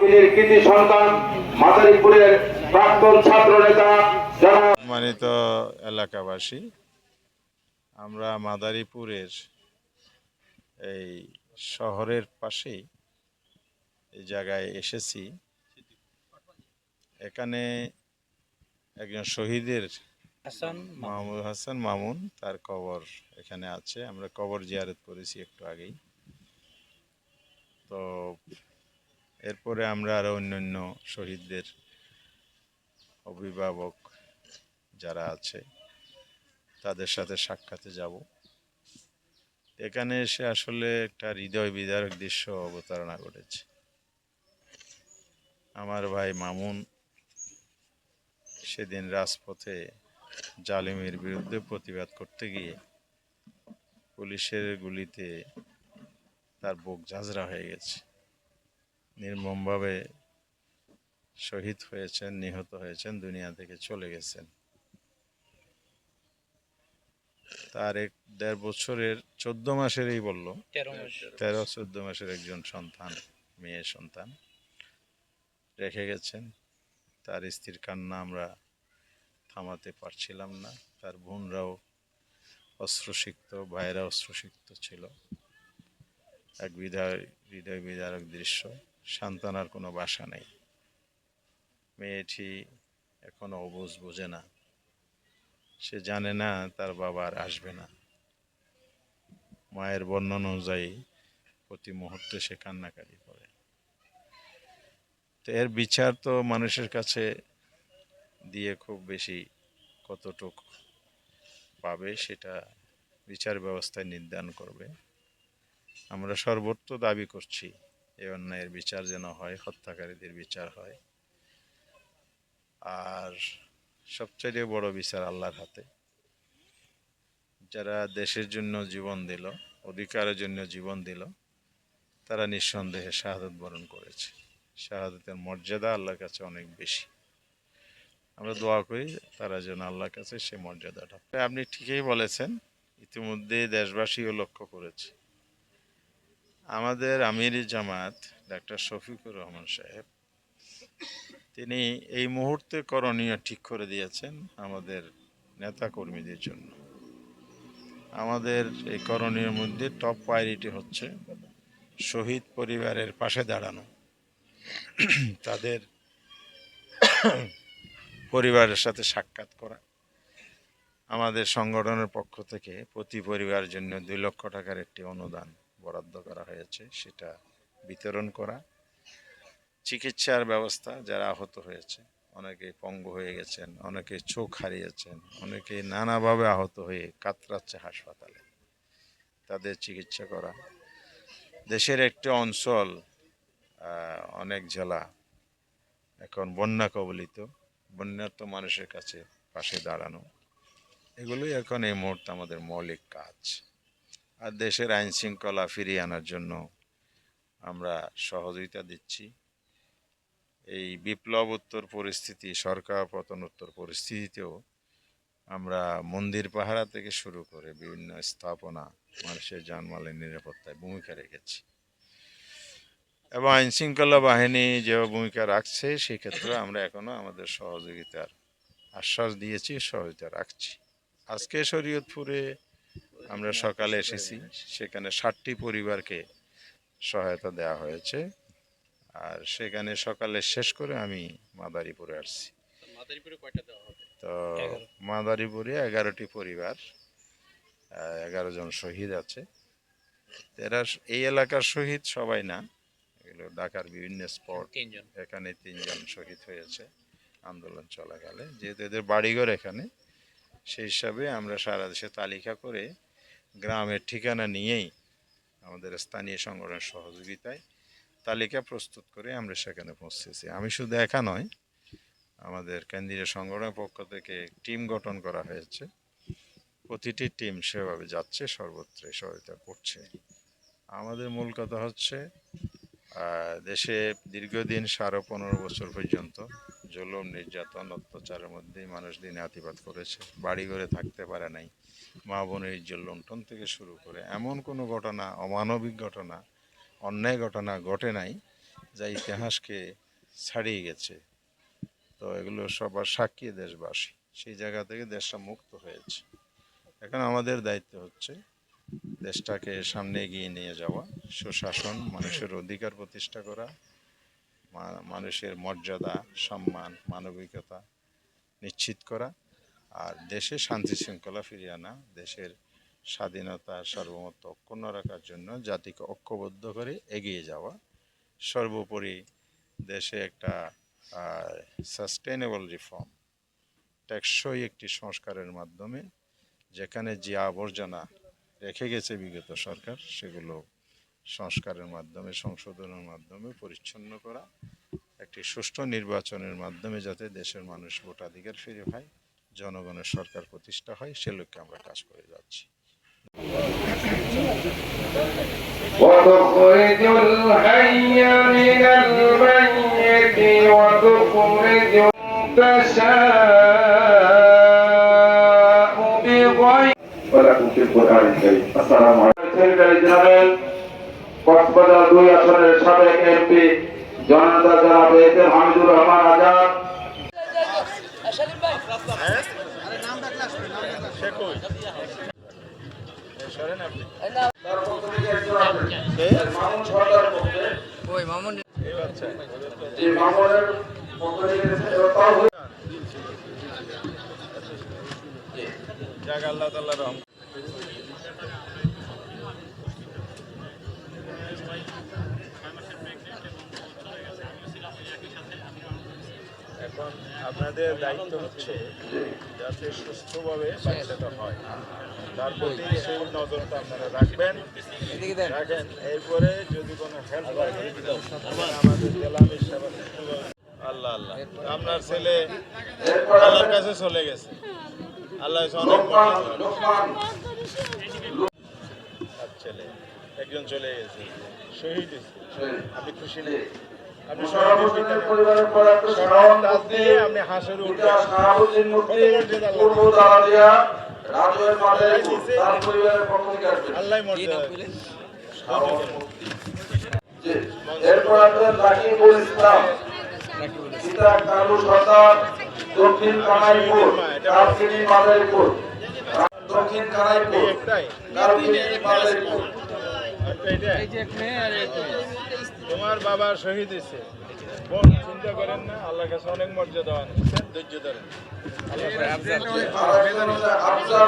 তিনি কৃতি সন্তান মাদারীপুরের প্রাক্তন ছাত্র নেতা সম্মানিত এলাকাবাসী আমরা মাদারীপুরের এই শহরের পাশেই এই জায়গায় এসেছি। এখানে একজন শহীদের হাসান মাহমুদ হাসান মামুন তার কবর এখানে আছে। আমরা কবর জিয়ারত করেছি একটু আগেই। তো এরপরে আমরা আরও অন্যান্য শহীদদের অভিভাবক যারা আছে, তাদের সাথে সাক্ষাতে যাব। এখানে এসে আসলে একটা হৃদয় বিদারক দৃশ্য অবতারণা ঘটেছে। আমার ভাই মামুন সেদিন রাজপথে জালিমের বিরুদ্ধে প্রতিবাদ করতে গিয়ে পুলিশের গুলিতে তার বুক ঝাঁঝরা হয়ে গেছে। নির্মমভাবে শহীদ হয়েছেন নিহত হয়েছেন দুনিয়া থেকে চলে গেছেন। তার এক দেড় বছরের চোদ্দ মাসেরই বলল তেরো চোদ্দ মাসের একজন সন্তান মেয়ে সন্তান রেখে গেছেন। তার স্ত্রীর কান্না আমরা থামাতে পারছিলাম না। তার বোনরাও অস্ত্রসিক্ত ভাইয়েরা অস্ত্রসিক্ত ছিল। এক বিধায় হৃদয় বিদারক দৃশ্য। সান্ত্বনার কোনো বাসা নেই। মেয়েটি এখনও অবুঝ বোঝে না। সে জানে না তার বাবা আর আসবে না। মায়ের বর্ণনা অনুযায়ী প্রতি মুহূর্তে সে কান্নাকারি করে। তো এর বিচার তো মানুষের কাছে দিয়ে খুব বেশি কতটুক পাবে সেটা বিচার ব্যবস্থায় নির্ধারণ করবে। আমরা সর্বত্র দাবি করছি এই অন্যায়ের বিচার যেন হয়, হত্যাকারীদের বিচার হয়। আর সবচেয়ে বড় বিচার আল্লাহর হাতে। যারা দেশের জন্য জীবন দিল, অধিকারের জন্য জীবন দিল, তারা নিঃসন্দেহে শাহাদত বরণ করেছে। শাহাদতের মর্যাদা আল্লাহর কাছে অনেক বেশি। আমরা দোয়া করি তারা যেন আল্লাহর কাছে সে মর্যাদাটা। আপনি ঠিকই বলেছেন ইতিমধ্যে দেশবাসীও লক্ষ্য করেছে। আমাদের আমির জামাত, ডাক্তার শফিকুর রহমান সাহেব, তিনি এই মুহূর্তে করণীয় ঠিক করে দিয়েছেন আমাদের নেতা কর্মীদের জন্য। আমাদের এই করণীয় মধ্যে টপ প্রায়োরিটি হচ্ছে শহীদ পরিবারের পাশে দাঁড়ানো। তাদের পরিবারের সাথে সাক্ষাৎ করা। আমাদের সংগঠনের পক্ষ থেকে প্রতি পরিবারের জন্য দুই লক্ষ টাকার একটি অনুদান। বরাদ্দ করা হয়েছে, সেটা বিতরণ করা। চিকিৎসার ব্যবস্থা যারা আহত হয়েছে, অনেকে পঙ্গু হয়ে গেছেন, অনেকে চোখ হারিয়েছেন, অনেকে নানাভাবে আহত হয়ে কাতরাচ্ছে হাসপাতালে। তাদের চিকিৎসা করা। দেশের একটি অঞ্চল অনেক জেলা এখন বন্যা কবলিত, বন্যার্ত মানুষের কাছে পাশে দাঁড়ানো। এগুলোই এখন এই মুহূর্তে আমাদের মৌলিক কাজ। আর দেশের আইন শৃঙ্খলা ফিরিয়ে আনার জন্য আমরা সহযোগিতা দিচ্ছি। এই বিপ্লবোত্তর পরিস্থিতি, সরকার পতনোত্তর পরিস্থিতিতেও আমরা মন্দির পাহারা থেকে শুরু করে বিভিন্ন স্থাপনা মানুষের জানমালের নিরাপত্তায় ভূমিকা রেখেছি। এবং আইন শৃঙ্খলা বাহিনী যে ভূমিকা রাখছে, সেক্ষেত্রে আমরা এখনও আমাদের সহযোগিতার আশ্বাস দিয়েছি, সহযোগিতা রাখছি। আজকে শরীয়তপুরে আমরা সকালে এসেছি। সেখানে ষাটটি পরিবারকে সহায়তা দেওয়া হয়েছে। আর সেখানে সকালে শেষ করে আমি মাদারীপুরে আসছি। তো মাদারীপুরে এগারোটি পরিবার এগারো জন শহীদ আছে। এরা এই এলাকার শহীদ সবাই না এগুলো ঢাকার বিভিন্ন স্পট। এখানে তিনজন শহীদ হয়েছে আন্দোলন চলাকালে। যেহেতু এদের বাড়িঘর এখানে সেই হিসাবে আমরা সারা দেশে তালিকা করে গ্রামের ঠিকানা নিয়েই আমাদের স্থানীয় সংগঠনের সহযোগিতায় তালিকা প্রস্তুত করে আমরা সেখানে পৌঁছেছি। আমি শুধু একা নয়, আমাদের কেন্দ্রীয় সংগঠনের পক্ষ থেকে টিম গঠন করা হয়েছে। প্রতিটি টিম সেভাবে যাচ্ছে, সর্বত্র সহায়তা করছে। আমাদের মূল কথা হচ্ছে দেশে দীর্ঘদিন সাড়ে পনেরো বছর পর্যন্ত জুলুম, নির্যাতন, অত্যাচারের মধ্যেই মানুষ দিনে আতিপাত করেছে। বাড়ি ঘরে থাকতে পারে নাই। মা বোনের লুণ্ঠন থেকে শুরু করে এমন কোনো ঘটনা, অমানবিক ঘটনা, অন্যায় ঘটনা ঘটে নাই যা ইতিহাসকে ছাড়িয়ে গেছে। তো এগুলো সবার সাক্ষী দেশবাসী। সেই জায়গা থেকে দেশটা মুক্ত হয়েছে। এখন আমাদের দায়িত্ব হচ্ছে দেশটাকে সামনে এগিয়ে নিয়ে যাওয়া, সুশাসন, মানুষের অধিকার প্রতিষ্ঠা করা মানুষের মর্যাদা, সম্মান, মানবিকতা নিশ্চিত করা আর দেশে শান্তি শৃঙ্খলা ফিরিয়ে আনা, দেশের স্বাধীনতা সার্বভৌমত্ব অক্ষুণ্ণ রাখার জন্য জাতিকে ঐক্যবদ্ধ করে এগিয়ে যাওয়া, সর্বোপরি দেশে একটা সাস্টেনেবল রিফর্ম টেকসই একটি সংস্কারের মাধ্যমে যেখানে যে আবর্জনা রেখে গেছে বিগত সরকার, সেগুলো সংস্কারের মাধ্যমে সংশোধনের মাধ্যমে পরিচ্ছন্ন করা একটি সুষ্ঠু নির্বাচনের মাধ্যমে যাতে দেশের মানুষ ভোটাধিকার ফিরে পায় জনগণের সরকার প্রতিষ্ঠা হয় সে লক্ষ্যে আমরা কাজ করে যাচ্ছি وتخرج الحي من الميت وتخرج تشاء بغير ولكم في القرآن الكريم السلام عليكم সেক্রেটারি জেনারেল কক্সবাজার দুই আসনের সাবেক এমপি জনতা জনাব এসএম হামিদুর রহমান আজাদ। যাক আল্লাহ রহম এখন আপনাদের দায়িত্ব হচ্ছে যাতে সুস্থভাবে বাচ্চাটা হয়। তার প্রতি সেই নজরটা আপনারা রাখবেন। রাখেন। এরপরে যদি কোনো হেল্প লাগে আমাদের জেলা আল্লাহ আল্লাহ। আপনার ছেলে আল্লাহর কাছে চলে গেছে। আল্লাহ অনেক ছেলে একজন চলে গেছে। শহীদ আপনি খুশি নেই আপনি। পরিবারের দিয়ে আপনি হাঁসের পূর্ব দাঁড়িয়া রাজুয়ের তার পরিবারের পক্ষ থেকে আসবেন আল্লাহ। এরপর আসবেন রাকিবুল ইসলাম পিতা কালু সর্দার দক্ষিণ কানাইপুর কালকিনি মাদারীপুর দক্ষিণ কানাইপুর কালকিনি মাদারীপুর। তোমার বাবা শহীদ হয়েছে। বোন, চিন্তা করেন না, আল্লাহর কাছে অনেক মর্যাদা অনেক ধৈর্য ধরেন। আল্লাহ